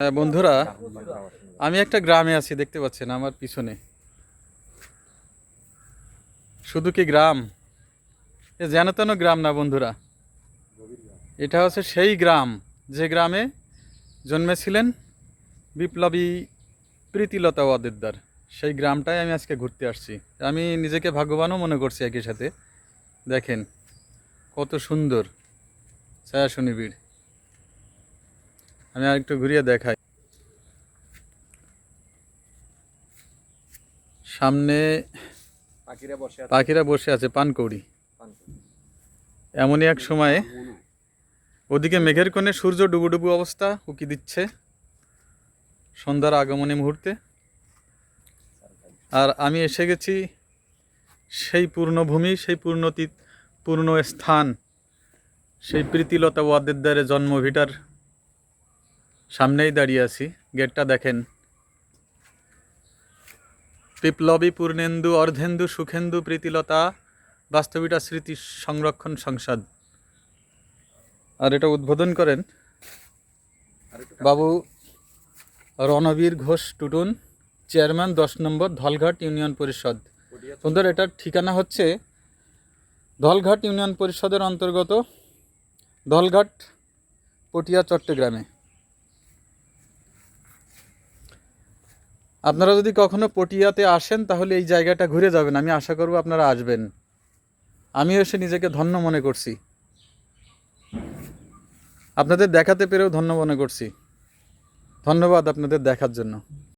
হ্যাঁ, বন্ধুরা আমি একটা গ্রামে আছি দেখতে পাচ্ছেন আমার পিছনে। শুধু কি গ্রাম? এ যেন তেন গ্রাম না বন্ধুরা। এটা হচ্ছে সেই গ্রাম যে গ্রামে জন্মেছিলেন বিপ্লবী প্রীতিলতা ওয়াদেদার। সেই গ্রামটাই আমি আজকে ঘুরতে আসছি। আমি নিজেকে ভাগ্যবানও মনে করছি একই সাথে। দেখেন কত সুন্দর ছায়া নিবিড় আমি আর একটু ঘুরিয়ে দেখাই। সামনে পাখিরা বসে আছে। পানকৌড়ি। এমনই এক সময়ে ওদিকে মেঘের কোণে সূর্য ডুবুডুবু অবস্থা উকি দিচ্ছে সন্ধ্যার আগমনী মুহূর্তে। আর আমি এসে গেছি সেই পূর্ণভূমি সেই পূর্ণতি পূর্ণ স্থান সেই প্রীতিলতা ওয়াদ্দেদারে জন্মভিটার সামনেই দাঁড়িয়ে আছি। গেটটা দেখেন। বিপ্লবী পূর্ণেন্দু, অর্ধেন্দু, সুখেন্দু, প্রীতিলতা বাস্তবিটা স্মৃতি সংরক্ষণ সংসদ। আর এটা উদ্বোধন করেন বাবু রণবীর ঘোষ টুটুন, চেয়ারম্যান, দশ নম্বর ধলঘাট ইউনিয়ন পরিষদ। সুন্দর, এটার ঠিকানা হচ্ছে ধলঘাট ইউনিয়ন পরিষদের অন্তর্গত ধলঘাট, পটিয়া, চট্টগ্রামে। আপনারা যদি কখনো পটিয়াতে আসেন, তাহলে এই জায়গাটা ঘুরে যাবেন। আমি আশা করব আপনারা আসবেন। আমি এসে নিজেকে ধন্য মনে করছি। আপনাদের দেখাতে পেরেও ধন্য মনে করছি। ধন্যবাদ আপনাদের দেখার জন্য।